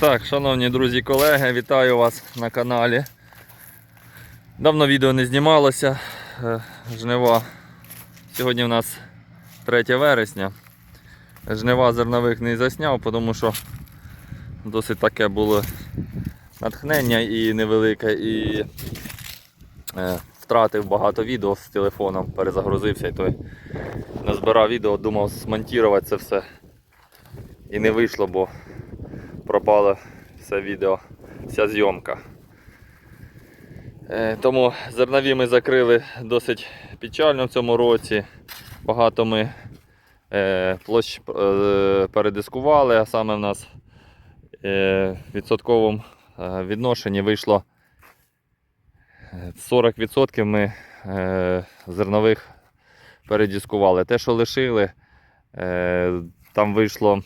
Так, шановні друзі колеги, вітаю вас на каналі. Давно відео не знімалося. Е, Жнива. Сьогодні у нас 3 вересня. Жнива зернових не засняв, тому що досить таке було натхнення і невелике, і е, втратив багато відео з телефоном, перезагрузився і той назбирав відео, думав змонтувати це все. І не вийшло, бо пропало все відео, вся зйомка. Е, Тому зернові ми закрили досить печально в цьому році. Багато ми е, площ е, передискували, а саме в нас в відсотковому відношенні вийшло е, 40% ми зернових передискували. Те, що лишили, там вийшло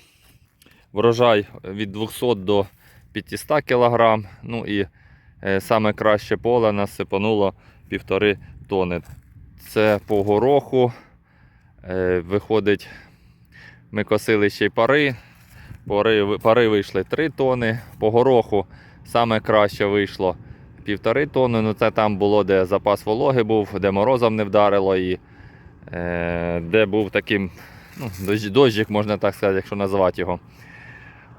врожай від 200 до 500 кг. Ну і е, саме краще поле нас сипануло півтори тони. Це по гороху. Е, виходить, ми косили ще й пари. Пари, пари вийшли 3 тони. По гороху саме краще вийшло півтори тони. Ну це там було, де запас вологи був, де морозом не вдарило і е, де був таким ну, дощ, дощик, можна так сказати, якщо назвати його.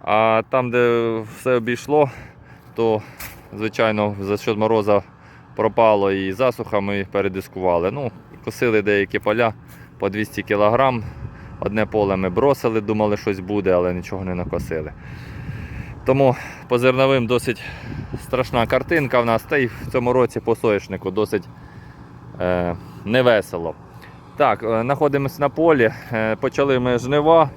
А там, де все обійшло, то, звичайно, за що мороза пропало і засуха ми передискували. Ну, косили деякі поля по 200 кг. Одне поле ми бросили, думали, щось буде, але нічого не накосили. Тому по зерновим досить страшна картинка в нас, та й в цьому році по соняшнику досить е, невесело. Так, е, знаходимося на полі, е, почали ми жнива.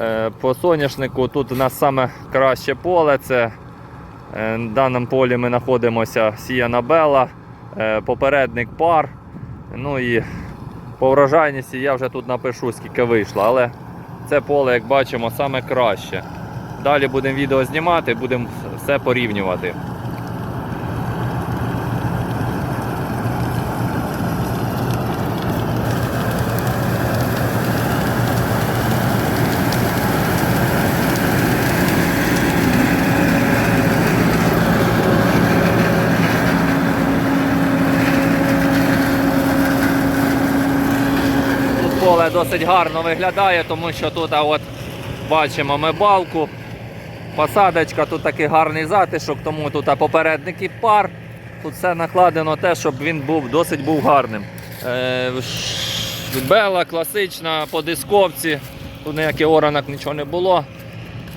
Е, По соняшнику тут у нас саме краще поле. Це е, в даному полі ми знаходимося сіяна бела, е, попередник пар. Ну і по врожайності я вже тут напишу, скільки вийшло, але це поле, як бачимо, саме краще. Далі будемо відео знімати, будемо все порівнювати. Тут поле досить гарно виглядає, тому що тут от бачимо ми балку. Посадочка, тут такий гарний затишок, тому тут попередник і пар. Тут все накладено те, щоб він був досить був гарним. Е, бела класична по дисковці. Тут ніяких оранок нічого не було.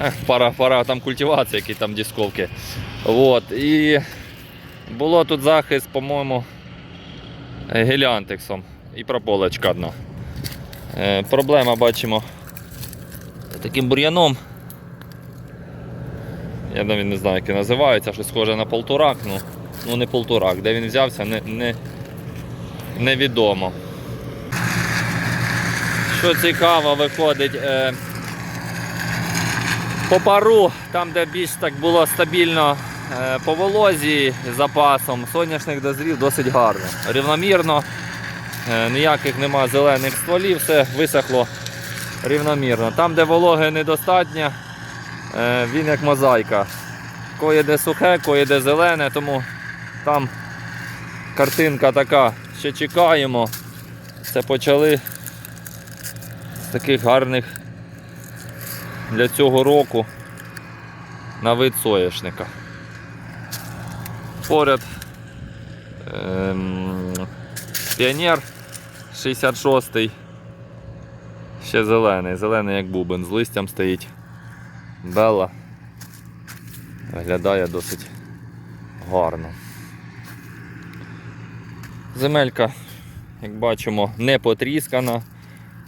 Ех, пара, пара там культивації, які там дисковки. От. І було тут захист, по-моєму, геліантексом і прополочка одна. Е, проблема бачимо таким бур'яном. Я навіть не знаю, як він називається, щось схоже на полтурак, ну, ну не полтурак. Де він взявся, не, не, невідомо. Що цікаво, виходить е, по пару, там де більш так було стабільно е, по волозі з запасом, соняшник дозрів досить гарно. Рівномірно, ніяких нема зелених стволів, все висохло рівномірно. Там, де вологи недостатньо, Е, він як мозаїка. Кое де сухе, кое де зелене, тому там картинка така, ще чекаємо. Це почали з таких гарних для цього року на вид соняшника. Поряд ем, піонер 66-й. Ще зелений, зелений як бубен, з листям стоїть. Бела виглядає досить гарно. Земелька, як бачимо, не потріскана.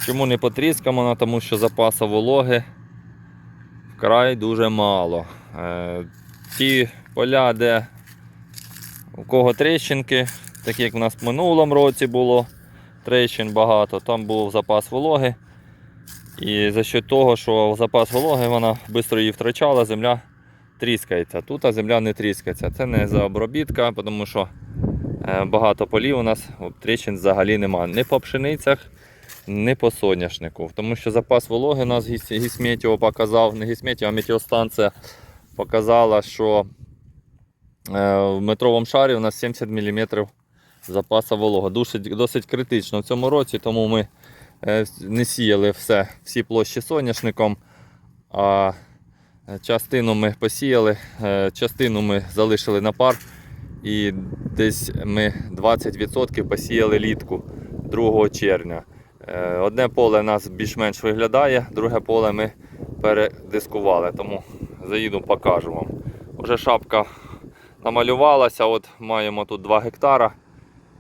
Чому не потріскана? Тому що запасу вологи вкрай дуже мало. Е, ті поля, де у кого тріщинки, так як в нас в минулому році було тріщин багато, там був запас вологи. І за що того, що запас вологи вона швидко її втрачала, земля тріскається. Тут а земля не тріскається. Це не за обробітка, тому що е, багато полів у нас тріщин взагалі немає. Ні по пшеницях, ні по соняшнику. Тому що запас вологи у нас Гісметіо показав, не Гісметіо, а метеостанція показала, що е, в метровому шарі у нас 70 мм запаса волога. Досить, досить критично в цьому році, тому ми е, не сіяли все, всі площі соняшником, а частину ми посіяли, е, частину ми залишили на пар. І десь ми 20% посіяли літку 2 червня. Е, Одне поле нас більш-менш виглядає, друге поле ми передискували, тому заїду покажу вам. Уже шапка намалювалася, от маємо тут 2 гектара.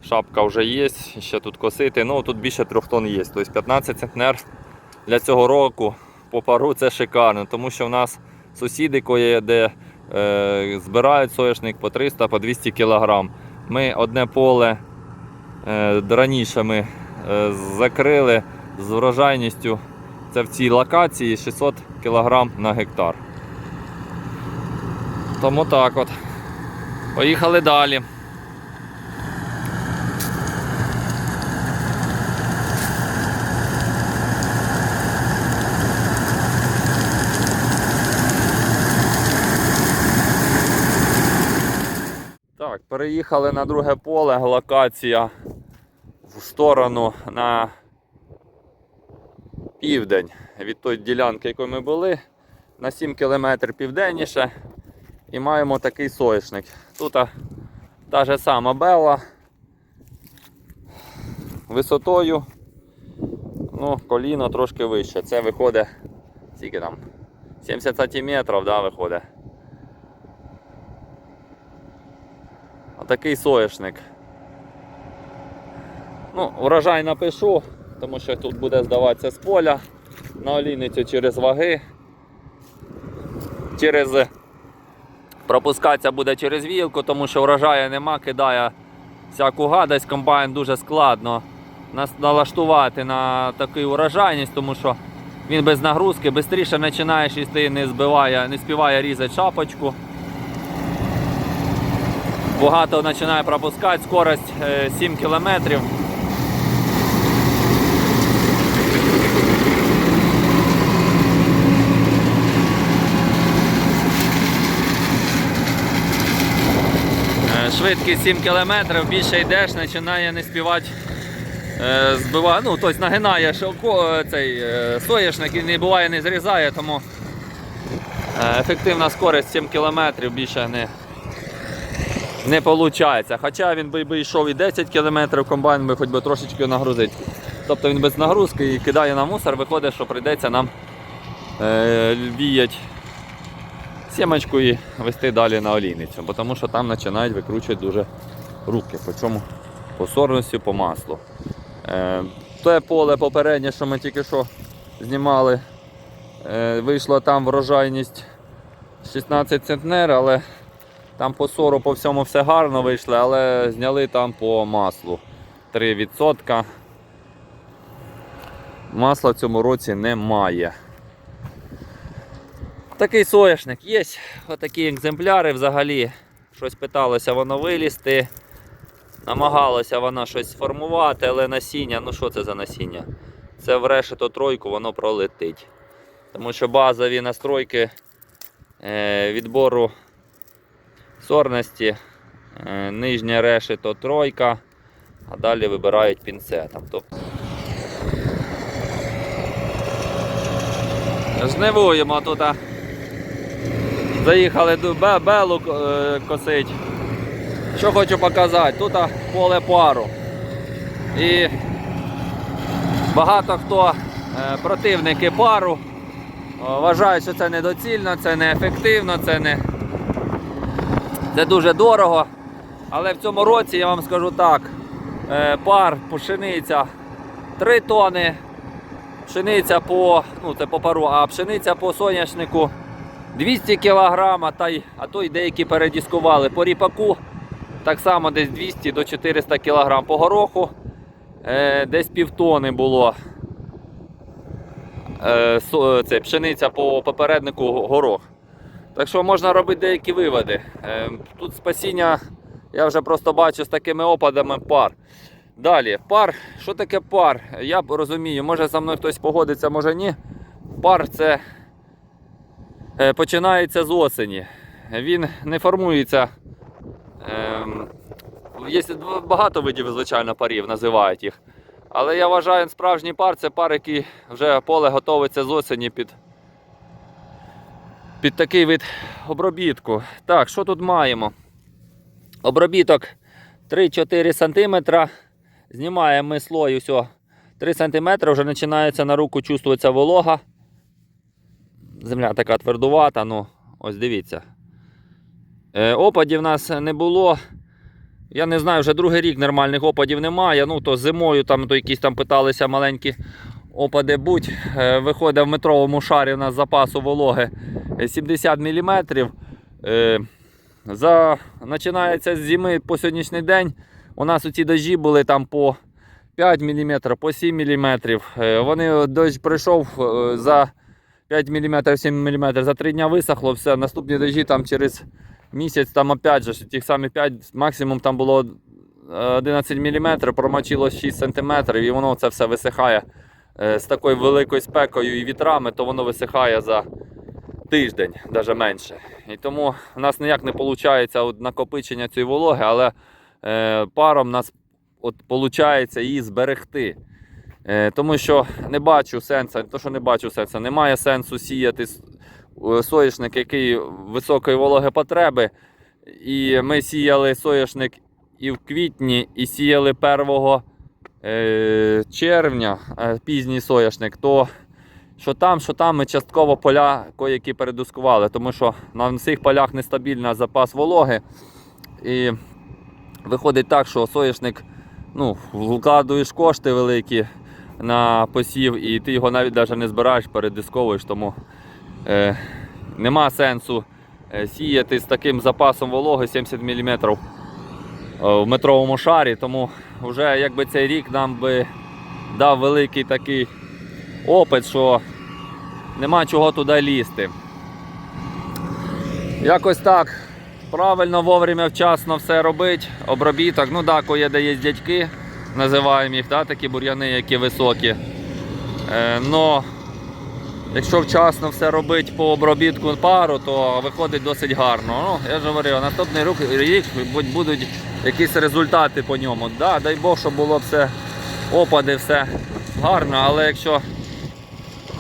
Шапка вже є, ще тут косити. Ну тут більше 3 тонн є. Тобто 15 центнер для цього року по пару це шикарно, тому що в нас сусіди, кої, де е, збирають соняшник по 300 по 200 кг. Ми одне поле е, раніше ми е, закрили з врожайністю. Це в цій локації 600 кг на гектар. Тому так от. Поїхали далі. Так, переїхали на друге поле, локація в сторону на південь від тої ділянки, якої ми були, на 7 км південніше. І маємо такий соєшник. Тут та же сама бела висотою. Ну, коліно трошки вище. Це виходить, скільки там? 70 см, да, виходить. Отакий соєшник. Ну, урожай напишу, тому що тут буде здаватися з поля на олійницю через ваги. Через пропускатися буде через вілку, тому що врожаю нема, кидає всяку гадость, комбайн дуже складно налаштувати на таку урожайність, тому що він без нагрузки швидше починаєш їсти, не збиває, не співає різати шапочку. Багато починає пропускати, скорость е, 7 кілометрів. Е, Швидкість 7 км, більше йдеш, починає не співати. Е, збиває, ну, тобто нагинає шовко, цей е, соєшник і не буває не зрізає, тому е, ефективна скорість 7 км більше не, не виходить. Хоча він би, би йшов і 10 км, комбайн би хоч би трошечки нагрузити. Тобто він без нагрузки і кидає на мусор, виходить, що прийдеться нам е, віять сімочку і вести далі на олійницю, тому що там починають викручувати дуже руки, по по сорності, по маслу. Е, те поле попереднє, що ми тільки що знімали, е, вийшла там врожайність 16 центнер, але там по сору по всьому все гарно вийшло, але зняли там по маслу 3%. Масла в цьому році немає. Такий соняшник є. Отакі екземпляри взагалі. Щось питалося воно вилізти. Намагалося воно щось сформувати, але насіння, ну що це за насіння? Це в решето тройку воно пролетить. Тому що базові настройки е, відбору сорності, е, нижнє решето тройка, а далі вибирають пінцетом. Тобто тут. Заїхали до белу е, косить. Що хочу показати, тут поле пару. І багато хто е, противники пару вважають, що це недоцільно, це неефективно, це не це дуже дорого. Але в цьому році я вам скажу так, е, пар пшениця 3 тони, пшениця по, ну це по пару, а пшениця по соняшнику 200 кг, та а то й деякі передіскували по ріпаку. Так само десь 200 до 400 кг по гороху. Е, десь півтони було. Е, це пшениця по попереднику горох. Так що можна робити деякі виводи. Е, тут спасіння, я вже просто бачу з такими опадами пар. Далі, пар, що таке пар? Я розумію, може за мною хтось погодиться, може ні. Пар це е, починається з осені. Він не формується. Ем, є багато видів, звичайно, парів називають їх. Але я вважаю, справжній пар це пар, який вже поле готовиться з осені під, під такий вид обробітку. Так, що тут маємо? Обробіток 3-4 см. Знімаємо ми слой усього 3 см, вже починається на руку чувствуватися волога. Земля така твердувата, ну, ось дивіться. Е, опадів в нас не було. Я не знаю, вже другий рік нормальних опадів немає. Ну, то зимою там то якісь там питалися маленькі опади будь. Е, виходить в метровому шарі у нас запасу вологи е, 70 мм. Е, за, починається з зими по сьогоднішній день. У нас оці дожі були там по 5 мм, по 7 мм. Е, вони дощ прийшов за 5 мм, 7 мм, за 3 дня висохло, все. Наступні дожі там через місяць, там опять же, ті самі 5, максимум там було е, 11 мм, промочило 6 см, і воно це все висихає з такою великою спекою і вітрами, то воно висихає за тиждень, навіть менше. І тому в нас ніяк не виходить от накопичення цієї вологи, але е, паром в нас от виходить її зберегти. Е, тому що не бачу сенсу, то що не бачу сенсу, немає сенсу сіяти е, соняшник, який високої вологи потреби. І ми сіяли соняшник і в квітні, і сіяли 1 е, червня, е, пізній соняшник, то що там, що там ми частково поля які передускували, тому що на цих полях нестабільний запас вологи. І виходить так, що соняшник ну, вкладуєш кошти великі на посів, і ти його навіть навіть не збираєш, передисковуєш, тому е, нема сенсу е, сіяти з таким запасом вологи 70 мм в метровому шарі, тому вже якби цей рік нам би дав великий такий опит, що нема чого туди лізти. Якось так. Правильно, вовремя, вчасно все робити. Обробіток. Ну так, коли де є дядьки, називаємо їх, да, такі бур'яни, які високі. Е, но якщо вчасно все робити по обробітку пару, то виходить досить гарно. Ну, я ж говорив, наступний рік, будуть якісь результати по ньому. Да, дай Бог, щоб було все опади, все гарно, але якщо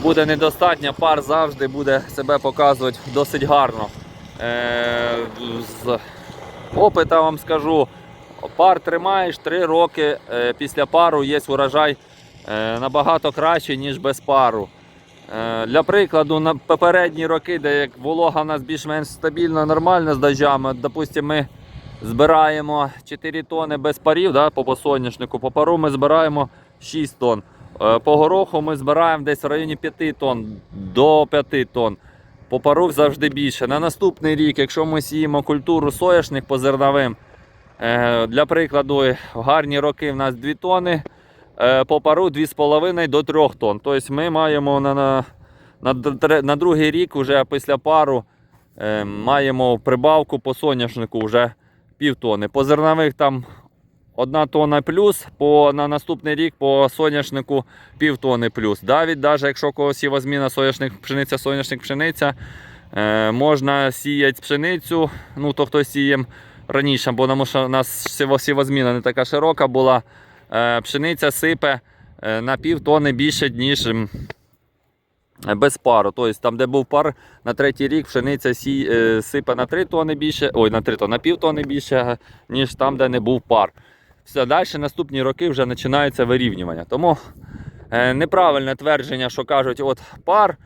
буде недостатньо, пар завжди буде себе показувати досить гарно. Е, з опита вам скажу, пар тримаєш 3 роки е, після пару є урожай е, набагато краще, ніж без пару. Е, Для прикладу, на попередні роки, де як волога в нас більш-менш стабільна, нормальна з дождями, допустимо, ми збираємо 4 тони без парів да, по соняшнику, по пару ми збираємо 6 тонн. Е, По гороху ми збираємо десь в районі 5 тонн до 5 тонн. По пару завжди більше. На наступний рік, якщо ми сіємо культуру соняшник по зерновим, е, для прикладу, в гарні роки в нас 2 тонни, по пару 2,5 до 3 тонн. Тобто ми маємо на, на, на, на другий рік, вже після пару, е, маємо прибавку по соняшнику вже пів тонни. По зернових там 1 тонна плюс, по, на наступний рік по соняшнику пів тонни плюс. Навіть навіть якщо когось сівозміна соняшник пшениця, соняшник пшениця, е, можна сіяти пшеницю, ну то хто сіє раніше, бо тому що у нас сіво- сівозміна не така широка була. Е, пшениця сипе е, на пів тонни більше, ніж без пару. Тобто там, де був пар, на третій рік пшениця сі, е, сипе на 3 тонни більше, ой, на 3 тонни, на пів тонни більше, ніж там, де не був пар. Все, далі наступні роки вже починається вирівнювання. Тому неправильне твердження, що кажуть, от пар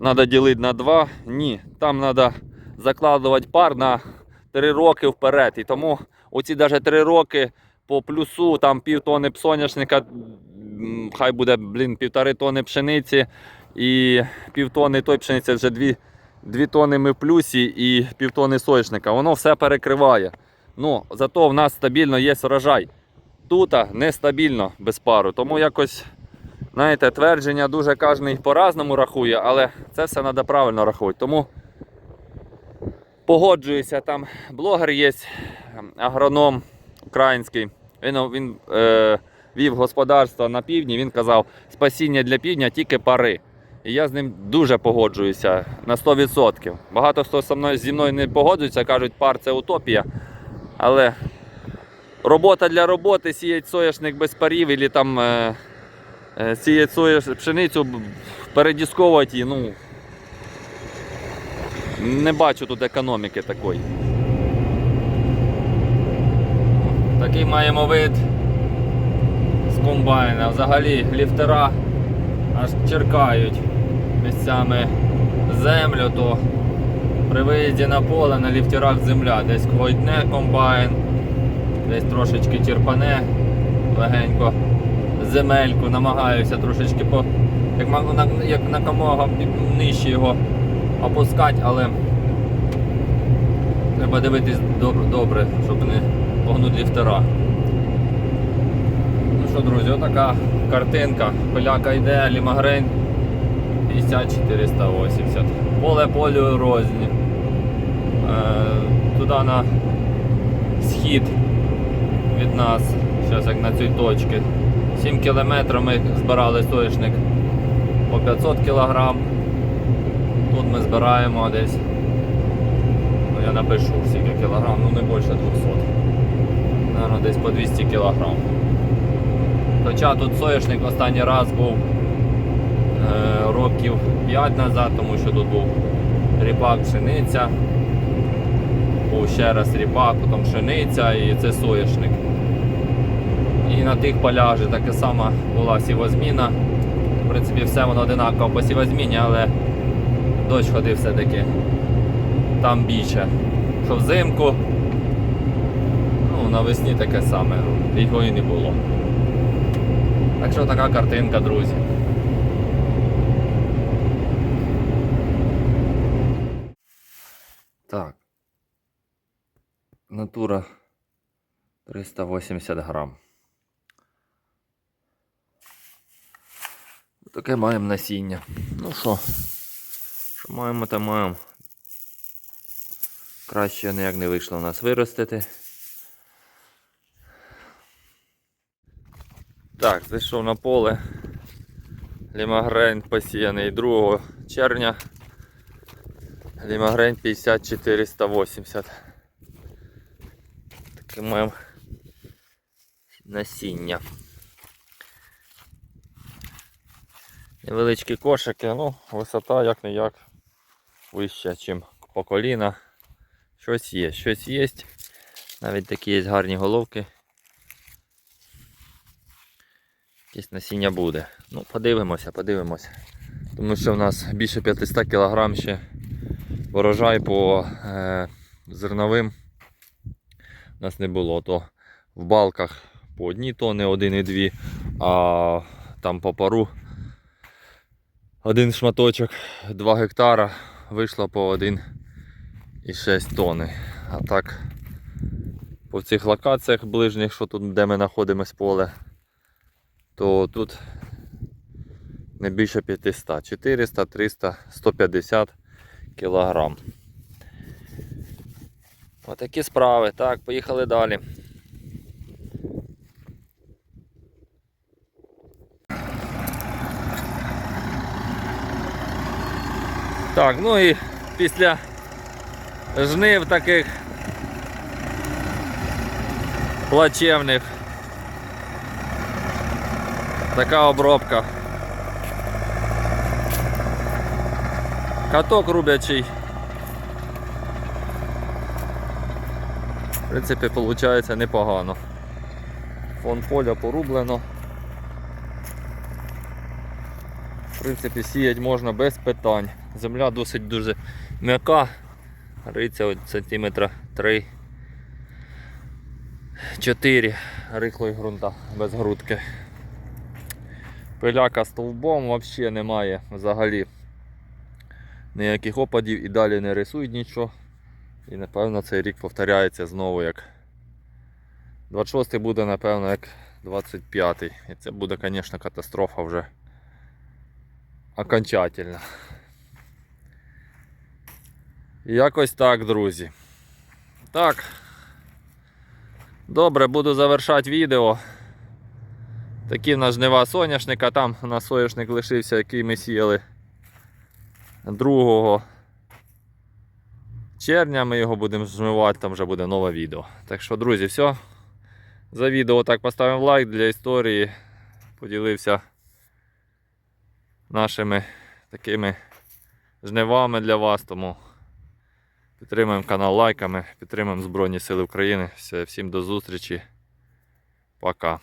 треба ділити на 2. Ні, там треба закладувати пар на 3 роки вперед. І тому оці навіть 3 роки по плюсу, там пів тонни соняшника, хай буде блін, півтори тонни пшениці і пів тонни той пшениці вже 2, 2 тонни ми в плюсі і пів тонни соняшника. Воно все перекриває. Ну, зато в нас стабільно є урожай. Тут нестабільно без пару. Тому якось, знаєте, твердження дуже кожен по-разному рахує, але це все треба правильно рахувати. Тому погоджуюся, там блогер є, агроном український. Він, він е, вів господарство на півдні, він казав, спасіння для півдня тільки пари. І я з ним дуже погоджуюся на 100%. Багато хто со мною, зі мною не погоджується, кажуть, пар це утопія. Але робота для роботи, сіять соняшник без парів, і там е, е, сіять сояш, пшеницю, передісковувати її, ну. Не бачу тут економіки такої. Такий маємо вид з комбайна. Взагалі ліфтера аж черкають місцями землю, то при виїзді на поле на ліфтерах земля десь гойдне комбайн, десь трошечки черпане легенько земельку, намагаюся трошечки по як, на, як накомога нижче його опускати, але треба дивитись добре щоб не погнути ліфтера. Ну що, друзі, отака картинка. Поляка йде, лімагрень 50-480. Поле полю розні. Е, туди на схід від нас, зараз як на цій точці. 7 кілометрів ми збирали соняшник по 500 кг. Тут ми збираємо десь, ну я напишу скільки кілограм, ну не більше 200. Наверно, десь по 200 кілограм. Хоча тут соняшник останній раз був е, років 5 назад, тому що тут був ріпак, пшениця. Був ще раз ріпак, потім пшениця і це соняшник. І на тих полях же така сама була сівозміна. В принципі, все воно одинаково по сівозміні, але дощ ходив все-таки там більше. Що взимку, навесні таке саме, його і не було. Так що така картинка, друзі. Так. Натура 380 грам. Таке маємо насіння. Ну що, що маємо, то маємо. Краще ніяк не вийшло в нас виростити. Так, зайшов на поле. Лімагрень посіяний 2 червня. Лімагрень 5480. Таке маємо насіння. Невеличкі кошики, ну, висота як не як вища, ніж по коліна. Щось є, щось є. Навіть такі є гарні головки. Якесь насіння буде. Ну, подивимося, подивимося. Тому що в нас більше 500 кг ще урожай по е, зерновим у нас не було. То в балках по одній тони, один і дві, а там по пару один шматочок 2 гектара вийшло по 1,6 тони. А так по цих локаціях ближніх, що тут, де ми знаходимось поле, то тут не більше 500, 400, 300, 150 кілограм. Отакі справи. Так, поїхали далі. Так, ну і після жнив таких плачевних. Така обробка. Каток рубячий. В принципі, виходить непогано. Фон поля порублено. В принципі, сіять можна без питань. Земля досить дуже м'яка. От сантиметра 3 4 рихлої ґрунта без грудки. Пиляка стовбом взагалі немає взагалі ніяких опадів і далі не рисують нічого. І напевно цей рік повторяється знову як 26 буде, напевно, як 25 І це буде, звісно, катастрофа вже окончательна. Якось так, друзі. Так. Добре, буду завершати відео. Такі в нас жнива соняшника, там у соняшник лишився, який ми сіяли 2 червня ми його будемо жмивати, там вже буде нове відео. Так що, друзі, все. За відео так поставимо лайк для історії. Поділився нашими такими жнивами для вас. Тому підтримуємо канал лайками, підтримуємо Збройні Сили України. Все, Всім до зустрічі. Пока.